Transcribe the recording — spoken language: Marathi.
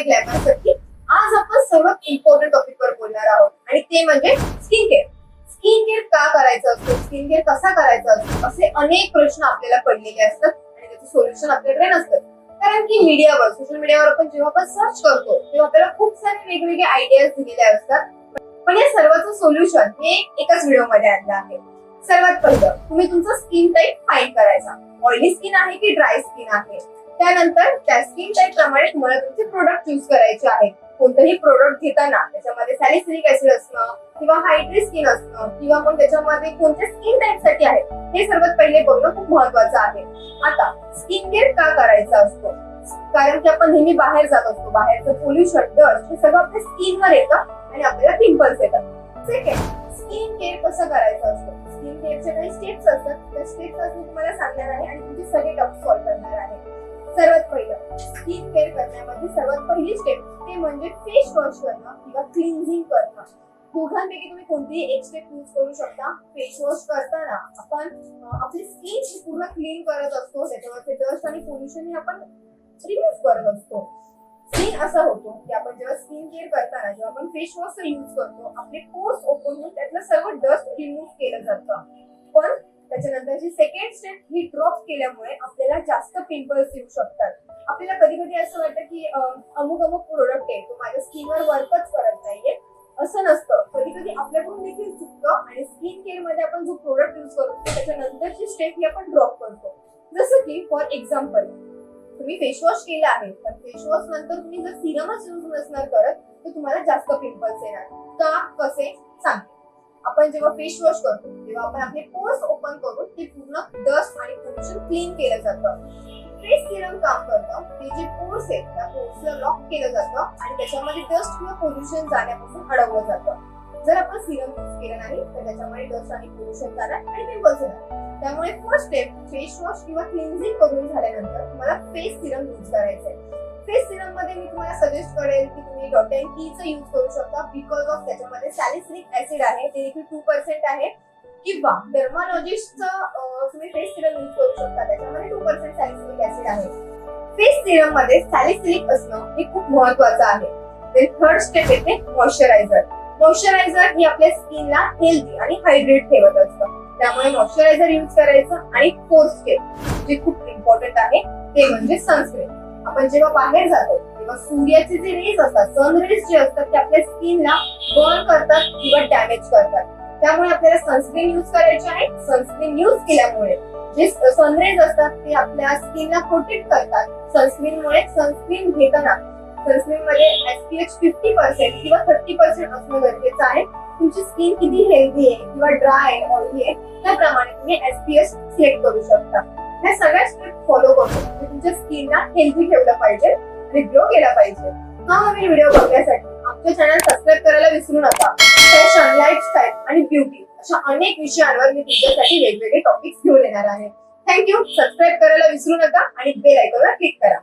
ग्लॅमरसाठी आज आपण सर्वात इम्पॉर्टंट टॉपिक वर बोलणार आहोत. आणि ते म्हणजे स्किन केअर स्किन केअर का करायचं असतो? स्किन केअर कसा करायचा असतो? असे अनेक प्रश्न आपल्याला पडलेले असतात आणि त्याचं सोल्युशन आपल्याकडे नसतं कारण की मीडियावर सोशल मीडियावर आपण जेव्हा आपण सर्च करतो तेव्हा आपल्याला खूप सारे वेगवेगळे आयडियाज दिलेले असतात. पण या सर्वांचं सोल्युशन हे एकाच व्हिडिओमध्ये आणलं आहे. सर्वात पहिलं तुम्ही तुमचा स्किन टाईप फाईंड करायचा. ऑइली स्किन आहे की ड्राय स्किन आहे? त्यानंतर त्या स्किन टाईप प्रमाणे तुम्हाला तुमचे प्रोडक्ट युज करायचे आहेत. कोणतंही प्रोडक्ट घेताना त्याच्यामध्ये सॅलिसिलिक ऍसिड असणं किंवा हायड्री स्किन असणं किंवा मग त्याच्यामध्ये कोणत्या स्किन टाईपसाठी आहे हे सर्वात पहिले बघणं खूप महत्वाचं आहे. आता स्किन केअर का करायचा असतो? कारण की आपण नेहमी बाहेर जात असतो बाहेरचं पोल्युशन डस्ट हे सगळं आपल्या स्किनवर येतं आणि आपल्याला पिंपल्स येतात. सेकंड स्किन केअर कसं करायचं असतं? स्किन केअरचे काही स्टेप्स असतात त्या स्टेप्स मी तुम्हाला सांगणार आहे आणि तुमचे सगळे डाऊट सॉल्व्ह करणार आहे. सर्वात पहिलं. स्किन केअर करण्यामध्ये सर्वात पहिली स्टेप ते म्हणजे फेस वॉश करणं किंवा क्लिन्झिंग करणं. दोघांपैकी तुम्ही कोणतीही एक स्टेप यूज करू शकता. फेस वॉश करताना आपण आपली स्किन पूर्ण क्लीन करत असतो त्याच्यावरचे डस्ट आणि पोल्युशन हे आपण रिमूव्ह करत असतो. स्किन असा होतो की आपण जेव्हा स्किन केअर करताना जेव्हा आपण फेस वॉश यूज करतो आपले पोर्स ओपन होऊन त्यातलं सर्व डस्ट रिमूव्ह केलं जातं. पण त्याच्यानंतरची सेकंड स्टेप ही ड्रॉप केल्यामुळे आपल्याला जास्त पिंपल्स येऊ शकतात. आपल्याला कधी कधी असं वाटतं की अमुक अमुक प्रोडक्ट आहे तो माझ्या स्किनवर वर्कच करत नाहीये. असं नसतं. कधी कधी आपल्याकडून देखील चुकतं आणि स्किन केअरमध्ये आपण जो प्रोडक्ट युज करतो त्याच्यानंतरची स्टेप ही आपण ड्रॉप करतो. जसं की फॉर एक्झाम्पल तुम्ही फेसवॉश केलं आहे पण फेसवॉश नंतर तुम्ही जर सिरमच यूज नसणार करत तर तुम्हाला जास्त पिंपल्स येणार. का? कसे? सांगते. आपण जेव्हा फेस वॉश करतो तेव्हा आपण आपले पोर्स ओपन करून ते पूर्ण डस्ट आणि पोल्युशन क्लीन केलं जातं. फेस सिरम काम करतं. ते जे पोर्स आहेत त्या पोर्सला लॉक केलं जातं आणि त्याच्यामध्ये डस्ट किंवा पोल्युशन जाण्यापासून अडवलं जातं. जर आपण सिरम यूज केलं नाही तर त्याच्यामध्ये डस्ट आणि पोल्युशन जाणार आणि पिंपल्स येणार. त्यामुळे फर्स्ट स्टेप फेस वॉश किंवा क्लिन्झिंग करून झाल्यानंतर तुम्हाला फेस सिरम यूज करायचंय. फेस सिरममध्ये मी तुम्हाला सजेस्ट करेल की तुम्ही डॉटॅन यूज करू शकता बिकॉज ऑफ त्याच्यामध्ये सॅलिसिलिक ऍसिड आहे. ते देखील टू पर्सेंट आहे. किंवा डर्मालॉजिस्टचं तुम्ही फेस सिरम यूज करू शकता. त्याच्यामध्ये टू पर्सेंट सॅलिसिलिक ऍसिड आहे. फेस सिरममध्ये सॅलिसिलिक असणं हे खूप महत्वाचं आहे. थर्ड स्टेप येते मॉइश्चरायझर मॉइश्चरायझर हे आपल्या स्किनला हेल्दी आणि हायड्रेट ठेवत असतं. त्यामुळे मॉइश्चरायझर यूज करायचं आणि फोर्थ स्टेप जे खूप इम्पॉर्टंट आहे ते म्हणजे सनस्क्रीन आपण जेव्हा बाहेर जातो तेव्हा सूर्याचे जे रेज असतात सन रेज जे असतात ते आपल्या स्किनला बर्न करतात किंवा डॅमेज करतात. त्यामुळे आपल्याला सनस्क्रीन युज करायचे आहे. सनस्क्रीन युज केल्यामुळे जे सनरेज असतात ते आपल्या स्किनला प्रोटेक्ट करतात. सनस्क्रीन मुळे सनस्क्रीन घेताना सनस्क्रीन मध्ये एसपीएच फिफ्टी पर्सेंट किंवा थर्टी पर्सेंट असणं गरजेचं आहे. तुमची स्किन किती हेल्दी आहे किंवा ड्राय आहे ऑइली आहे त्याप्रमाणे तुम्ही एसपीएच सिलेक्ट करू शकता. ह्या सगळ्या स्टेप फॉलो करून तुम्ही तुमच्या स्किनला हेल्दी ठेवलं पाहिजे आणि ग्रो केला पाहिजे. हा नवीन व्हिडिओ बघण्यासाठी आमच्या चॅनल सबस्क्राईब करायला विसरू नका. लाईफस्टाईल आणि ब्युटी अशा अनेक विषयांवर मी तुमच्यासाठी वेगवेगळे टॉपिक्स घेऊन येणार आहे. थँक्यू सबस्क्राईब करायला विसरू नका आणि बेल आयकॉनवर क्लिक करा.